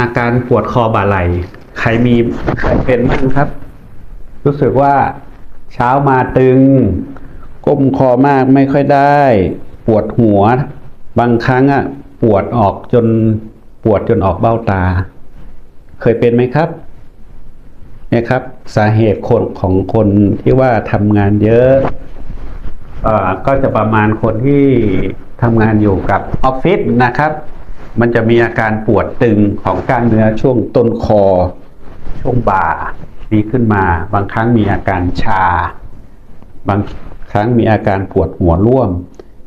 อาการปวดคอบ่าไหล่ใครมีใครเป็นบ้างครับ รู้สึกว่าเช้ามาตึง ก้มคอมากไม่ค่อยได้ ปวดหัว บางครั้งอะ ปวดออกจนปวดจนออกเบ้าตา เคยเป็นไหมครับเนี่ยครับ สาเหตุคนของคนที่ว่าทำงานเยอะอ่อก็จะประมาณคนที่ทำงานอยู่กับออฟฟิศนะครับ มันจะมีอาการปวดตึงของกล้ามเนื้อช่วงต้นคอ ช่วงบ่านี้ขึ้นมา บางครั้งมีอาการชา บางครั้งมีอาการปวดหัวร่วม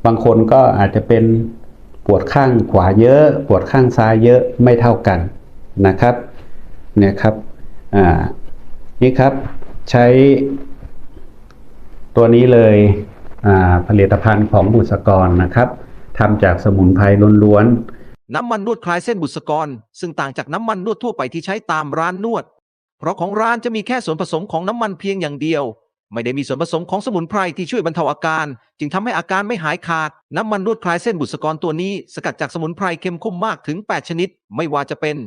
บางคนก็อาจจะเป็นปวดข้างขวาเยอะ ปวดข้างซ้ายเยอะไม่เท่ากันนะครับเนี่ยครับอ่านี่ครับใช้ตัวนี้เลยอ่าผลิตภัณฑ์ของบุษกรนะครับทำจากสมุนไพรล้วนๆ น้ำมันนวดคลายเส้นบุษกร ซึ่งต่างจากน้ำมันนวดทั่วไปที่ใช้ตามร้านนวด เพราะของร้านจะมีแค่ส่วนผสมของน้ำมันเพียงอย่างเดียว ไม่ได้มีส่วนผสมของสมุนไพรที่ช่วยบรรเทาอาการ จึงทำให้อาการไม่หายขาด น้ำมันนวดคลายเส้นบุษกรตัวนี้ สกัดจากสมุนไพรเข้มข้นมากถึง 8 ชนิด ไม่ว่าจะเป็น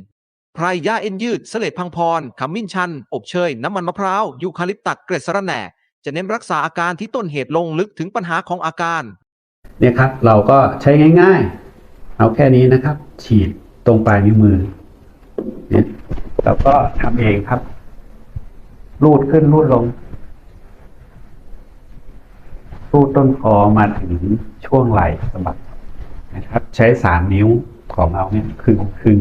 ไพรยาเอ็นยืดเสลดพังพรขมิ้นชัน อบเชย น้ำมันมะพร้าวยูคาลิปตัสเกรดสะระแหน่ จะเน้นรักษาอาการที่ต้นเหตุลงลึกถึงปัญหาของอาการ เนี่ยครับ เราก็ใช้ง่าย ๆ เอาแค่นี้นะครับ ฉีดตรงปลายนิ้วมือเนี่ยเราก็ทำเองครับ รูดขึ้นรูดลง รูดต้นคอมาถึงช่วงไหล่สะบักนะครับ ใช้สามนิ้วของเราเนี่ยคึงคึง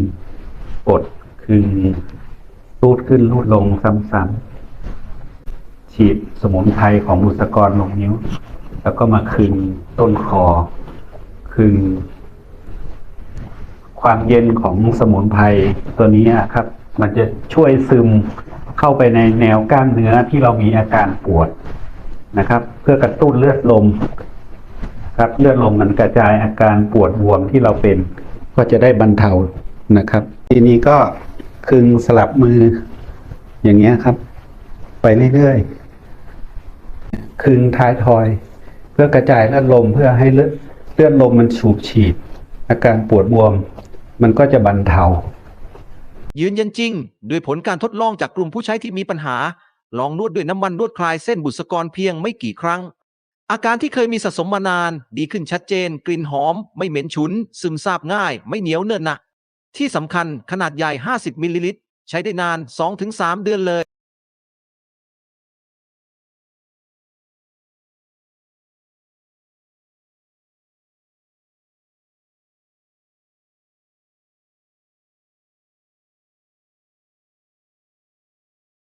กดคึงรูดขึ้นรูดลงซ้ำๆฉีดสมุนไพรของบุษกรลงนิ้ว แล้วก็มาคึงต้นคอคึง ความเย็นของสมุนไพรตัวนี้ครับ มันจะช่วยซึมเข้าไปในแนวกล้ามเนื้อที่เรามีอาการปวดนะครับ เพื่อกระตุ้นเลือดลม ครับเลือดลมมันกระจายอาการปวดบวมที่เราเป็น ก็จะได้บรรเทานะครับ ทีนี้ก็คึงสลับมือ อย่างเงี้ยครับ ไปเรื่อยๆคึงท้ายทอย เพื่อกระจายเลือดลมเพื่อให้เลือดเลือดลมมันสูบฉีดอาการปวดบวม มันก็จะบรรเทา ยืนยันจริง ด้วยผลการทดลองจากกลุ่มผู้ใช้ที่มีปัญหา ลองนวดด้วยน้ำมันนวดคลายเส้นบุษกรเพียงไม่กี่ครั้ง อาการที่เคยมีสะสมมานาน ดีขึ้นชัดเจน กลิ่นหอม ไม่เหม็นฉุน ซึมซาบง่าย ไม่เหนียวเนิ่นหนะที่สำคัญขนาดใหญ่ 50มิลลิลิตรใช้ได้นาน 2-3 เดือนเลย